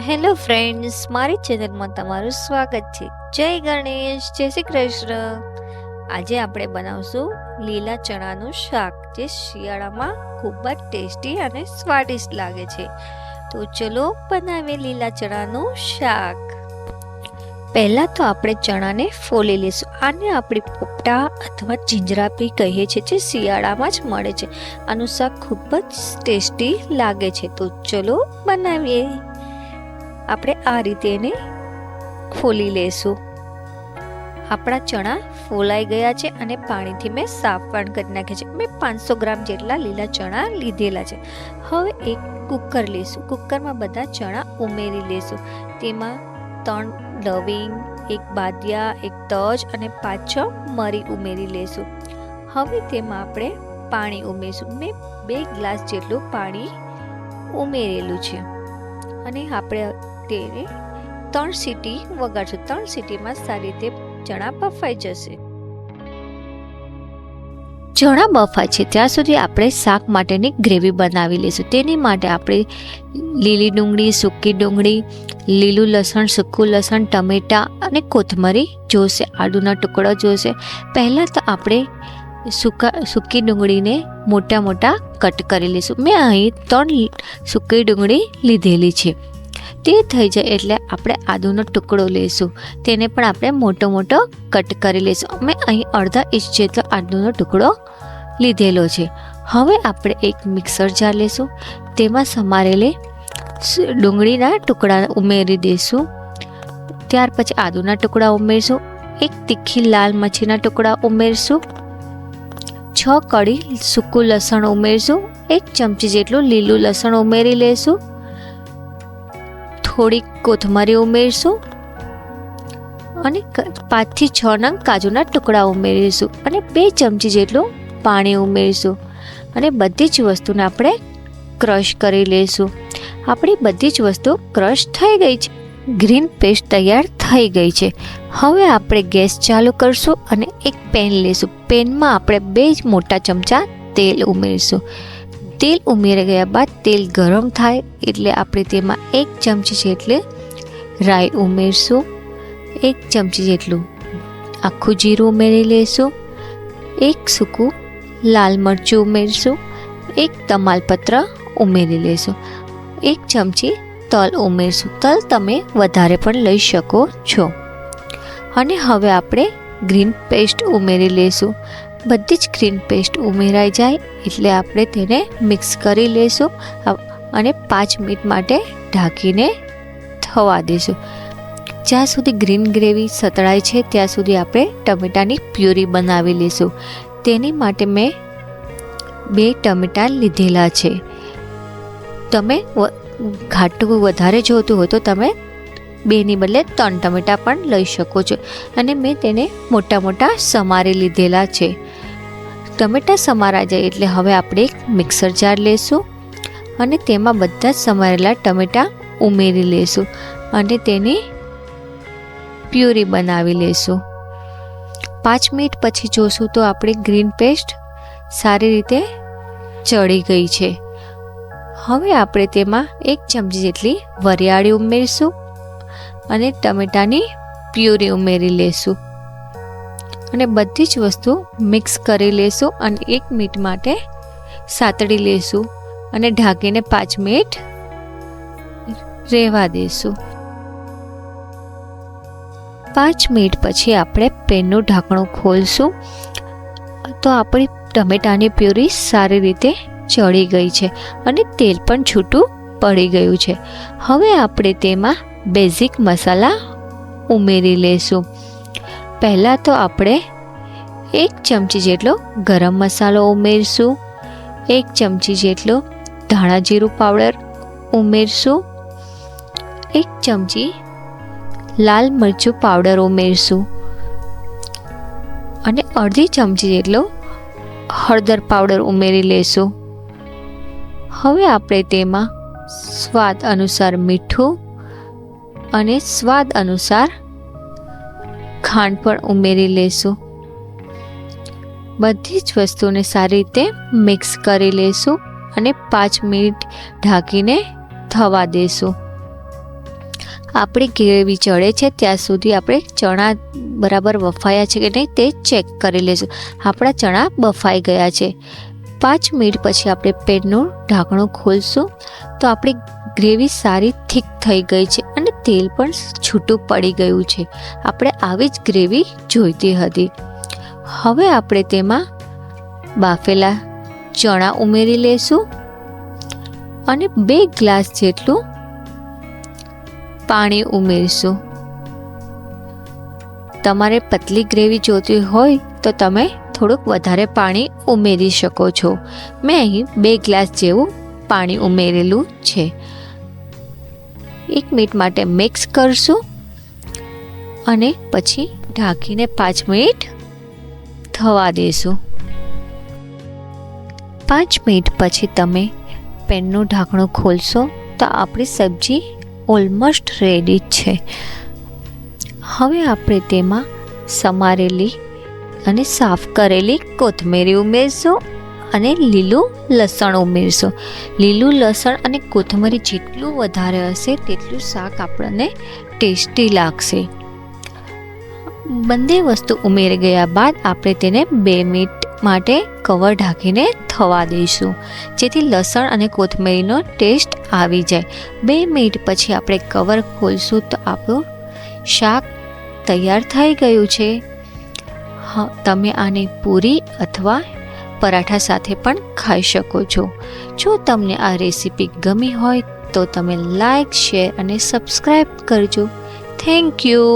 Hello friends, મારી ચેનલમાં તમારું સ્વાગત છે. જય ગણેશ, જય શ્રી કૃષ્ણ. આજે આપણે બનાવશું લીલા ચણાનું શાક, જે શિયાળામાં ખૂબ જ ટેસ્ટી અને સ્વાદિષ્ટ લાગે છે. તો ચલો બનાવીએ લીલા ચણાનું શાક. પહેલાં તો આપણે ચણાને ફોલી લઈશું. આને આપણે પોપટા અથવા જીંજરાપી કહીએ છીએ જે શિયાળામાં જ મળે છે. આનું શાક ખૂબ જ ટેસ્ટી લાગે છે. તો ચલો બનાવીએ. આપણે આ રીતે એને ફોલી લેશું. આપણા ચણા ફોલાઈ ગયા છે અને પાણીથી મેં સાફ પણ કરી નાખ્યા છે. મેં પાંચસો ગ્રામ જેટલા લીલા ચણા લીધેલા છે. હવે એક કુકર લેશું. કુકરમાં બધા ચણા ઉમેરી લેશું. તેમાં ત્રણ લવિંગ, એક બાદિયા, એક તજ અને પાંચ છ મરી ઉમેરી લેશું. હવે તેમાં આપણે પાણી ઉમેરીશું. મેં બે ગ્લાસ જેટલું પાણી ઉમેરેલું છે. અને આપણે તેને ત્રણ સીટી વગાડશું ત્રણ સીટીમાં સારી રીતે ચણા બફાઈ જશે. ચણા બફાય છે. ત્યાં સુધી આપણે શાક માટેની ગ્રેવી બનાવી લઈશું. તેની માટે આપણે લીલી ડુંગળી, સૂકી ડુંગળી, લીલું લસણ, સૂકું લસણ, ટમેટાં અને કોથમરી જોશે. આદુના ટુકડા જોશે. પહેલાં તો આપણે સૂકા, સૂકી ડુંગળીને મોટા મોટા કટ કરી લઈશું. મેં અહીં ત્રણ સૂકી ડુંગળી લીધેલી છે. તે થઈ જાય એટલે આપણે આદુનો ટુકડો લઈશું. તેને પણ આપણે મોટો મોટો કટ કરી લઈશું. અમે અહીં અડધા ઇંચ જેટલો આદુનો ટુકડો લીધેલો છે. હવે આપણે એક મિક્સર જાર લઈશું. તેમાં સમારેલી ડુંગળીના ટુકડા ઉમેરી દઈશું. ત્યાર પછી આદુના ટુકડા ઉમેરશું. એક તીખી લાલ મચ્છીના ટુકડા ઉમેરશું. છ કળી સૂકું લસણ ઉમેરશું. એક ચમચી જેટલું લીલું લસણ ઉમેરી લઈશું. થોડીક કોથમરી ઉમેરશું અને પાંચથી છ નંગ કાજુના ટુકડા ઉમેરીશું અને બે ચમચી જેટલું પાણી ઉમેરીશું અને બધી જ વસ્તુને આપણે ક્રશ કરી લઈશું. આપણી બધી જ વસ્તુ ક્રશ થઈ ગઈ છે. ગ્રીન પેસ્ટ તૈયાર થઈ ગઈ છે. હવે આપણે ગેસ ચાલુ કરશું અને એક પેન લઈશું. પેનમાં આપણે બે જ મોટા ચમચા તેલ ઉમેરીશું. તેલ ઉમેરી ગયા બાદ તેલ ગરમ થાય એટલે આપણે તેમાં એક ચમચી જેટલે રાઈ ઉમેરશું, એક ચમચી જેટલું આખું જીરું ઉમેરી લઈશું એક સૂકું લાલ મરચું ઉમેરશું, એક તમાલપત્ર ઉમેરી લઈશું એક ચમચી તલ ઉમેરશું. તલ તમે વધારે પણ લઈ શકો છો. અને હવે આપણે ગ્રીન પેસ્ટ ઉમેરી લઈશું બધી જ ગ્રીન પેસ્ટ ઉમેરાઈ જાય એટલે આપણે તેને મિક્સ કરી લઈશું અને પાંચ મિનિટ માટે ઢાંકીને થવા દઈશું જ્યાં સુધી ગ્રીન ગ્રેવી સતળાય છે, ત્યાં સુધી આપણે ટમેટાની પ્યુરી બનાવી લઈશું તેની માટે મેં બે ટમેટાં લીધેલા છે. તમે ઘાટું વધારે જોતું હોય તો તમે બેની બદલે ત્રણ ટમેટાં પણ લઈ શકો છો. અને મેં તેને મોટા મોટા સમારી લીધેલા છે. ટમેટાં સમારા જાય એટલે હવે આપણે એક મિક્સર જાર લેશું અને તેમાં બધા જ સમારેલા ટમેટાં ઉમેરી લેશું અને તેની પ્યુરી બનાવી લેશું. પાંચ મિનિટ પછી જોશું તો આપણી ગ્રીન પેસ્ટ સારી રીતે ચડી ગઈ છે. હવે આપણે તેમાં એક ચમચી જેટલી વરિયાળી ઉમેરીશું અને ટમેટાની પ્યુરી ઉમેરી લેશું. અને બધી જ વસ્તુ મિક્સ કરી લેશું અને એક મિનિટ માટે સાતડી લેશું અને ઢાંકીને પાંચ મિનિટ રહેવા દઈશું પાંચ મિનિટ પછી આપણે પેનનું ઢાંકણું ખોલશું. તો આપણી ટમેટાની પ્યુરી સારી રીતે ચડી ગઈ છે અને તેલ પણ છૂટું પડી ગયું છે. હવે આપણે તેમાં બેઝિક મસાલા ઉમેરી લેશું. પહેલાં તો આપણે એક ચમચી જેટલો ગરમ મસાલો ઉમેરશું, એક ચમચી જેટલો ધાણા જીરું પાવડર ઉમેરશું, એક ચમચી લાલ મરચું પાવડર ઉમેરશું અને અડધી ચમચી જેટલો હળદર પાવડર ઉમેરી લેશું. હવે આપણે તેમાં સ્વાદ અનુસાર મીઠું અને સ્વાદ અનુસાર ખાંડ પણ ઉમેરી લેશું. બધી જ વસ્તુને સારી રીતે મિક્સ કરી લેશું અને પાંચ મિનિટ ઢાંકીને થવા દેશું. આપણી ગ્રેવી ચડે છે, ત્યાં સુધી આપણે ચણા બરાબર બફાયા છે કે નહીં તે ચેક કરી લઈશું આપણા ચણા બફાઈ ગયા છે. પાંચ મિનિટ પછી આપણે પેનનું ઢાંકણું ખોલશું તો આપણી ગ્રેવી સારી, થીક થઈ ગઈ છે. તેલ પણ છૂટું પડી ગયું છે. આપણે આવી જ ગ્રેવી જોઈતી હતી. હવે આપણે તેમાં બાફેલા ચણા ઉમેરી લેશું અને બે ગ્લાસ જેટલું પાણી ઉમેરશું. તમારે પતલી ગ્રેવી જોતી હોય તો તમે થોડુંક વધારે પાણી ઉમેરી શકો છો. મેં અહીં બે ગ્લાસ જેવું પાણી ઉમેરેલું છે. એક મિનિટ માટે મિક્સ કરશું અને પછી ઢાંકીને પાંચ મિનિટ થવા દેશું. પાંચ મિનિટ પછી તમે પેનનું ઢાંકણું ખોલશો તો આપણી સબ્જી ઓલમોસ્ટ રેડી છે. હવે આપણે તેમાં સમારેલી અને સાફ કરેલી કોથમીરી ઉમેરશું. અને લીલું લસણ ઉમેરશો. લીલું લસણ અને કોથમરી જેટલું વધારે હશે તેટલું શાક આપણને ટેસ્ટી લાગશે. બંને વસ્તુ ઉમેરી ગયા બાદ આપણે તેને બે મિનિટ માટે કવર ઢાંકીને થવા દઈશું. જેથી લસણ અને કોથમીરીનો ટેસ્ટ આવી જાય. બે મિનિટ પછી આપણે કવર ખોલશું તો આપણું શાક તૈયાર થઈ ગયું છે. તમે આને પૂરી અથવા પરાઠા સાથે પણ ખાઈ શકો છો. જો તમને આ રેસીપી ગમી હોય તો તમે લાઈક, શેર અને સબસ્ક્રાઈબ કરજો. Thank you.